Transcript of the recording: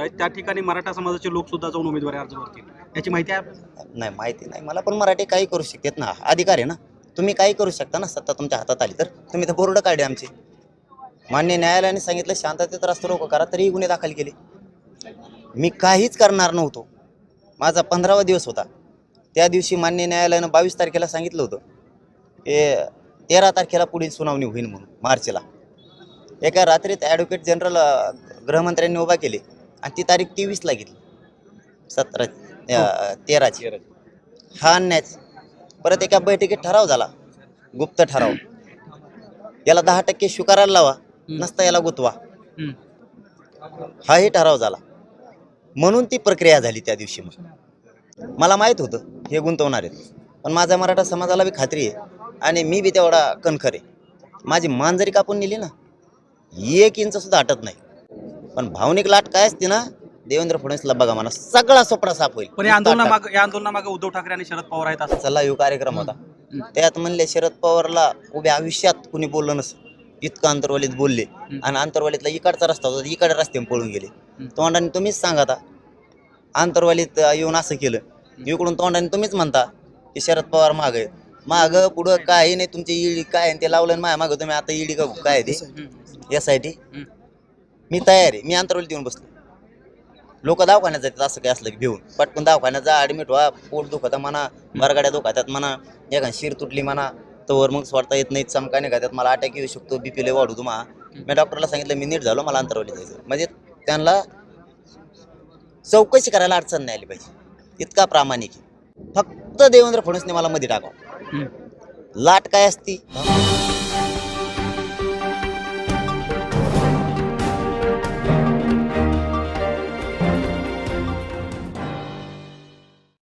होत आहेत त्या ठिकाणी मराठा समाजाचे लोक सुद्धा जाऊन उमेदवारी अर्ज भरतील याची माहिती आहे? नाही माहिती नाही. मला पण मराठी काही करू शकतात ना. अधिकार आहे ना. तुम्ही काही करू शकता ना. सत्ता तुमच्या हातात आली तर. तुम्ही तर बोर्ड काढले आमचे. मान्य न्यायालयाने सांगितलं शांततेत रस्ता रोको करा तरीही गुन्हे दाखल केले. मी काहीच करणार नव्हतो. माझा पंधरावा दिवस होता. त्या दिवशी मान्य न्यायालयानं बावीस तारखेला सांगितलं होतं. की तेरा तारखेला पुढील सुनावणी होईल म्हणून मार्चला. एका रात्रीत ॲडव्होकेट जनरल गृहमंत्र्यांनी उभा केले. आणि ती तारीख तेवीसला घेतली. सतरा अ, तेराची. हा अन्यायच. परत एका बैठकीत ठराव झाला. गुप्त ठराव. याला दहा टक्के स्वीकारायला लावा. नसता याला गुतवा. हाही ठराव झाला. म्हणून ती प्रक्रिया झाली त्या दिवशी मग. मला माहीत होतं हे गुंतवणार आहेत. पण माझ्या मराठा समाजाला बी खात्री आहे. आणि मी बी तेवढा कणखर आहे. माझी मान जरी कापून नेली ना एक इंच सुद्धा हटत नाही. पण भावनिक लाट काय असते ना देवेंद्र फडणवीसला बघा म्हणा सगळा सोपडा साफ होईल. पण या आंदोलनामागे या आंदोलनामागे उद्धव ठाकरे आणि शरद पवार आहेत असं. चला यो कार्यक्रम होता. त्यात म्हणले शरद पवारला उभ्या आयुष्यात कुणी बोललं नसं इतकं अंतरवालीत बोलले. आणि अंतरवालीतला इकडचा रस्ता होता इकडे रस्त्याने पळून गेले. तोंडाने तुम्हीच सांगा आता. अंतरवालीत येऊन असं केलं. इकडून तोंडाने तुम्हीच म्हणता की शरद पवार माग. आहे माग पुढं काही नाही तुमची ईडी काय आहे ते लावलं माझ्या मागं तुम्ही आता ईडी का काय ते? यासाठी मी तयार आहे. मी अंतरवलीत येऊन बसलो. लोक दवाखान्यात जातात असं काय असलं की भिवून पटकन दवाखान्यात जा ॲडमिट व्हा. पोट दुखत म्हणा बरगाड्या दुखातात म्हणा एखादी शिर तुटली म्हणा तोवर मग स्वतः येत नाही चमकाने घातात मला अटॅक येऊ शकतो बीपी लय वाढू तुम्हा मी डॉक्टरला सांगितलं मी नीट झालो मला अंतरवली जायचं. म्हणजे त्यांना चौकशी करायला अडचण नाही आली पाहिजे. इतका प्रामाणिक आहे. फक्त देवेंद्र फडणवीसने मला मध्ये टाकावं. लाट काय असती?